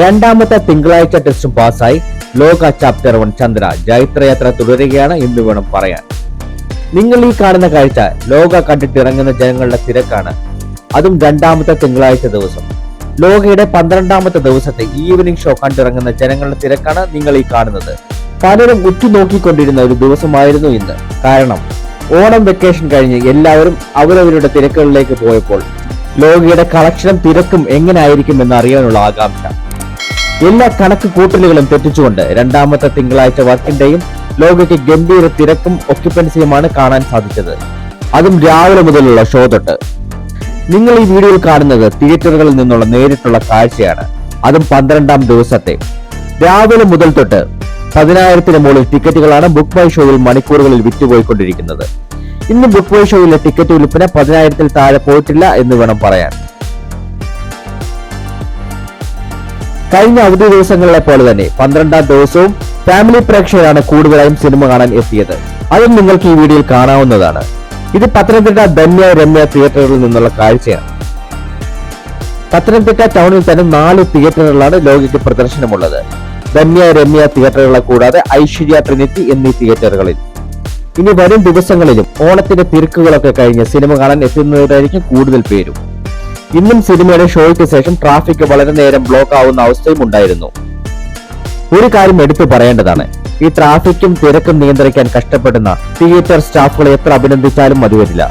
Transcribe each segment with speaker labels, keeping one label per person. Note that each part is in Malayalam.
Speaker 1: രണ്ടാമത്തെ തിങ്കളാഴ്ച ടെസ്റ്റും പാസ്സായി ലോക ചാപ്റ്റർ വൺ ചന്ദ്ര ജൈത്രയാത്ര തുടരുകയാണ് എന്ന് വേണം പറയാൻ. നിങ്ങൾ ഈ കാണുന്ന കാഴ്ച ലോക കണ്ടിട്ടിറങ്ങുന്ന ജനങ്ങളുടെ തിരക്കാണ്. അതും രണ്ടാമത്തെ തിങ്കളാഴ്ച ദിവസം. ലോകയുടെ പന്ത്രണ്ടാമത്തെ ദിവസത്തെ ഈവനിങ് ഷോ കണ്ടിറങ്ങുന്ന ജനങ്ങളുടെ തിരക്കാണ് നിങ്ങൾ ഈ കാണുന്നത്. പലരും ഉറ്റുനോക്കിക്കൊണ്ടിരുന്ന ഒരു ദിവസമായിരുന്നു ഇന്ന്. കാരണം ഓണം വെക്കേഷൻ കഴിഞ്ഞ് എല്ലാവരും അവരവരുടെ തിരക്കുകളിലേക്ക് പോയപ്പോൾ ലോകയുടെ കളക്ഷനും തിരക്കും എങ്ങനെ ആയിരിക്കും എന്ന് അറിയാനുള്ള ആകാംക്ഷ. എല്ലാ കണക്ക് കൂട്ടലുകളും തെറ്റിച്ചുകൊണ്ട് രണ്ടാമത്തെ തിങ്കളാഴ്ച വർക്കിന്റെയും ലോകയ്ക്ക് ഗംഭീര തിരക്കും ഒക്യുപ്പൻസിയുമാണ് കാണാൻ സാധിച്ചത്. അതും രാവിലെ മുതലുള്ള ഷോ തൊട്ട്. നിങ്ങൾ ഈ വീഡിയോയിൽ കാണുന്നത് തിയേറ്ററുകളിൽ നിന്നുള്ള നേരിട്ടുള്ള കാഴ്ചയാണ്. അതും പന്ത്രണ്ടാം ദിവസത്തെ. രാവിലെ മുതൽ തൊട്ട് പതിനായിരത്തിന് മുകളിൽ ടിക്കറ്റുകളാണ് ബുക്ക് മൈ ഷോയിൽ മണിക്കൂറുകളിൽ വിറ്റുപോയിക്കൊണ്ടിരിക്കുന്നത്. ഇന്ന് ബുക്ക് മൈ ഷോയിലെ ടിക്കറ്റ് വിൽപ്പന പതിനായിരത്തിൽ താഴെ പോയിട്ടില്ല എന്ന് വേണം പറയാൻ. കഴിഞ്ഞ അവധി ദിവസങ്ങളിലെ പോലെ തന്നെ പന്ത്രണ്ടാം ദിവസവും ഫാമിലി പ്രേക്ഷകരാണ് കൂടുതലായും സിനിമ കാണാൻ എത്തിയത്. അതും നിങ്ങൾക്ക് ഈ വീഡിയോയിൽ കാണാവുന്നതാണ്. ഇത് പത്തനംതിട്ട ധന്യ രമ്യ തിയേറ്ററുകളിൽ നിന്നുള്ള കാഴ്ചയാണ്. പത്തനംതിട്ട ടൗണിൽ തന്നെ നാല് തിയേറ്ററുകളാണ് ലോകയ്ക്ക് പ്രദർശനമുള്ളത്. ധന്യ രമ്യ തിയേറ്ററുകളെ കൂടാതെ ഐശ്വര്യ ട്രിനിറ്റി എന്നീ തിയേറ്ററുകളിൽ ഇനി വരും ദിവസങ്ങളിലും ഓണത്തിന്റെ തിരക്കുകളൊക്കെ കഴിഞ്ഞ് സിനിമ കാണാൻ എത്തുന്നവരായിരിക്കും കൂടുതൽ പേരും. ഇന്നും സിനിമയുടെ ഷോയ്ക്ക് ശേഷം ട്രാഫിക് വളരെ നേരം ബ്ലോക്ക് ആവുന്ന അവസ്ഥയും ഉണ്ടായിരുന്നു. ഒരു കാര്യം എടുത്തു പറയേണ്ടതാണ്. ഈ ട്രാഫിക്കും തിരക്കും നിയന്ത്രിക്കാൻ കഷ്ടപ്പെടുന്ന തിയേറ്റർ സ്റ്റാഫുകളെ എത്ര അഭിനന്ദിച്ചാലും മതി വരില്ല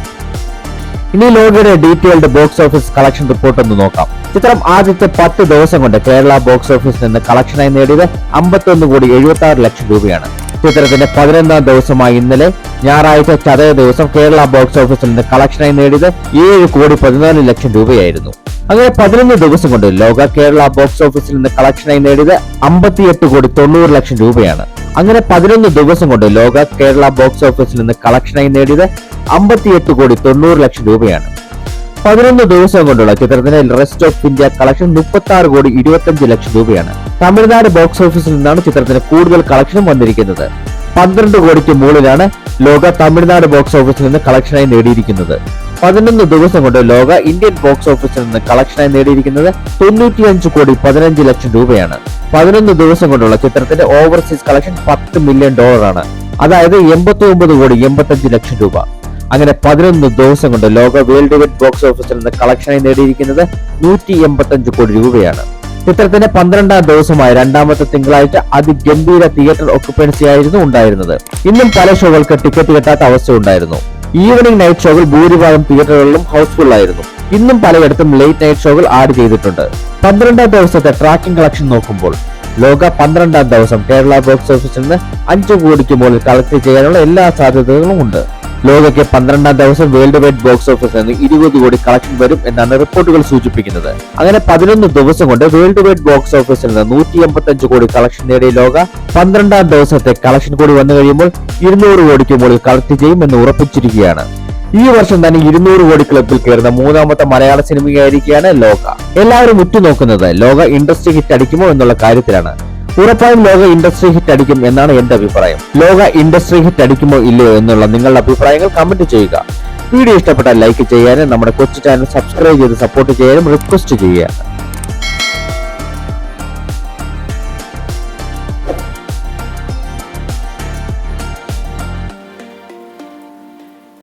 Speaker 1: ഇനി ലോകയുടെ detailed box office collection report ഒന്ന് നോക്കാം. ചിത്രം ആദ്യത്തെ പത്ത് ദിവസം കൊണ്ട് കേരള ബോക്സ് ഓഫീസിൽ നിന്ന് കളക്ഷനായി നേടിയത് അമ്പത്തൊന്ന് കോടി എഴുപത്തി ലക്ഷം രൂപയാണ്. ചിത്രത്തിന്റെ പതിനൊന്നാം ദിവസമായ ഇന്നലെ ഞായറാഴ്ച ചതയ ദിവസം കേരള ബോക്സ് ഓഫീസിൽ നിന്ന് കളക്ഷനായി നേടിയത് ഏഴ് കോടി പതിനാല് ലക്ഷം രൂപയായിരുന്നു. അങ്ങനെ പതിനൊന്ന് ദിവസം കൊണ്ട് ലോക കേരള ബോക്സ് ഓഫീസിൽ നിന്ന് കളക്ഷനായി നേടിയത് അമ്പത്തിയെട്ട് കോടി തൊണ്ണൂറ് ലക്ഷം രൂപയാണ്. അങ്ങനെ പതിനൊന്ന് ദിവസം കൊണ്ട് ലോക കേരള ബോക്സ് ഓഫീസിൽ നിന്ന് കളക്ഷനായി നേടിയത് അമ്പത്തിയെട്ട് കോടി തൊണ്ണൂറ് ലക്ഷം രൂപയാണ്. പതിനൊന്ന് ദിവസം കൊണ്ടുള്ള ചിത്രത്തിന്റെ റെസ്റ്റ് ഓഫ് ഇന്ത്യ കളക്ഷൻ മുപ്പത്തി ആറ് കോടി ഇരുപത്തഞ്ച് ലക്ഷം രൂപയാണ്. തമിഴ്നാട് ബോക്സ് ഓഫീസിൽ നിന്നാണ് ചിത്രത്തിന് കൂടുതൽ കളക്ഷനും വന്നിരിക്കുന്നത്. പന്ത്രണ്ട് കോടിക്ക് മുകളിലാണ് ലോക തമിഴ്നാട് ബോക്സ് ഓഫീസിൽ നിന്ന് കളക്ഷനായി നേടിയിരിക്കുന്നത്. പതിനൊന്ന് ദിവസം കൊണ്ട് ലോക ഇന്ത്യൻ ബോക്സ് ഓഫീസിൽ നിന്ന് കളക്ഷനായി നേടിയിരിക്കുന്നത് തൊണ്ണൂറ്റിയഞ്ച് കോടി പതിനഞ്ച് ലക്ഷം രൂപയാണ്. പതിനൊന്ന് ദിവസം കൊണ്ടുള്ള ചിത്രത്തിന്റെ ഓവർസീസ് കളക്ഷൻ പത്ത് മില്യൺ ഡോളറാണ് അതായത് എൺപത്തി ഒമ്പത് കോടി എൺപത്തഞ്ച് ലക്ഷം രൂപ. അങ്ങനെ പതിനൊന്ന് ദിവസം കൊണ്ട് ലോക വേൾഡ് വൈഡ് ബോക്സ് ഓഫീസിൽ നിന്ന് കളക്ഷനായി നേടിയിരിക്കുന്നത് നൂറ്റി എൺപത്തഞ്ച് കോടി രൂപയാണ്. ചിത്രത്തിന്റെ പന്ത്രണ്ടാം ദിവസമായ രണ്ടാമത്തെ തിങ്കളാഴ്ച അതിഗംഭീര തിയേറ്റർ ഒക്കുപ്പൻസി ആയിരുന്നു ഉണ്ടായിരുന്നത്. ഇന്നും പല ഷോകൾക്ക് ടിക്കറ്റ് കിട്ടാത്ത അവസ്ഥ ഉണ്ടായിരുന്നു. ഈവനിംഗ് നൈറ്റ് ഷോകൾ ഭൂരിഭാഗം തിയേറ്ററുകളിലും ഹൗസ്ഫുൾ ആയിരുന്നു. ഇന്നും പലയിടത്തും ലേറ്റ് നൈറ്റ് ഷോകൾ ആഡ് ചെയ്തിട്ടുണ്ട്. പന്ത്രണ്ടാം ദിവസത്തെ ട്രാക്കിംഗ് കളക്ഷൻ നോക്കുമ്പോൾ ലോക പന്ത്രണ്ടാം ദിവസം കേരള ബോക്സ് ഓഫീസിൽ നിന്ന് അഞ്ചു കോടിക്ക് മുകളിൽ കളക്ട് ചെയ്യാനുള്ള എല്ലാ സാധ്യതകളും ഉണ്ട്. ലോകയ്ക്ക് പന്ത്രണ്ടാം ദിവസം വേൾഡ് വൈഡ് ബോക്സ് ഓഫീസിൽ നിന്ന് ഇരുപത് കോടി കളക്ഷൻ വരും എന്നാണ് റിപ്പോർട്ടുകൾ സൂചിപ്പിക്കുന്നത്. അങ്ങനെ പതിനൊന്ന് ദിവസം കൊണ്ട് വേൾഡ് വൈഡ് ബോക്സ് ഓഫീസിൽ നിന്ന് നൂറ്റി എൺപത്തഞ്ച് കോടി കളക്ഷൻ നേടിയ ലോക പന്ത്രണ്ടാം ദിവസത്തെ കളക്ഷൻ കൂടി വന്നു കഴിയുമ്പോൾ ഇരുന്നൂറ് കോടിക്ക് മുകളിൽ കളക്ട് ചെയ്യുമെന്ന് ഉറപ്പിച്ചിരിക്കുകയാണ്. ഈ വർഷം തന്നെ ഇരുന്നൂറ് കോടി ക്ലബിൽ കയറുന്ന മൂന്നാമത്തെ മലയാള സിനിമയായിരിക്കുകയാണ് ലോക. എല്ലാവരും ഉറ്റുനോക്കുന്നത് ലോക ഇൻഡസ്ട്രി ഹിറ്റ് അടിക്കുമോ എന്നുള്ള കാര്യത്തിലാണ്. ഉറപ്പായും ലോക ഇൻഡസ്ട്രി ഹിറ്റ് അടിക്കും എന്നാണ് എന്റെ അഭിപ്രായം. ലോക ഇൻഡസ്ട്രി ഹിറ്റ് അടിക്കുമോ ഇല്ലയോ എന്നുള്ള നിങ്ങളുടെ അഭിപ്രായങ്ങൾ കമന്റ് ചെയ്യുക. വീഡിയോ ഇഷ്ടപ്പെട്ടാൽ ലൈക്ക് ചെയ്യാനും നമ്മുടെ കൊച്ചു ചാനൽ സബ്സ്ക്രൈബ് ചെയ്ത് സപ്പോർട്ട് ചെയ്യാനും റിക്വസ്റ്റ് ചെയ്യുക.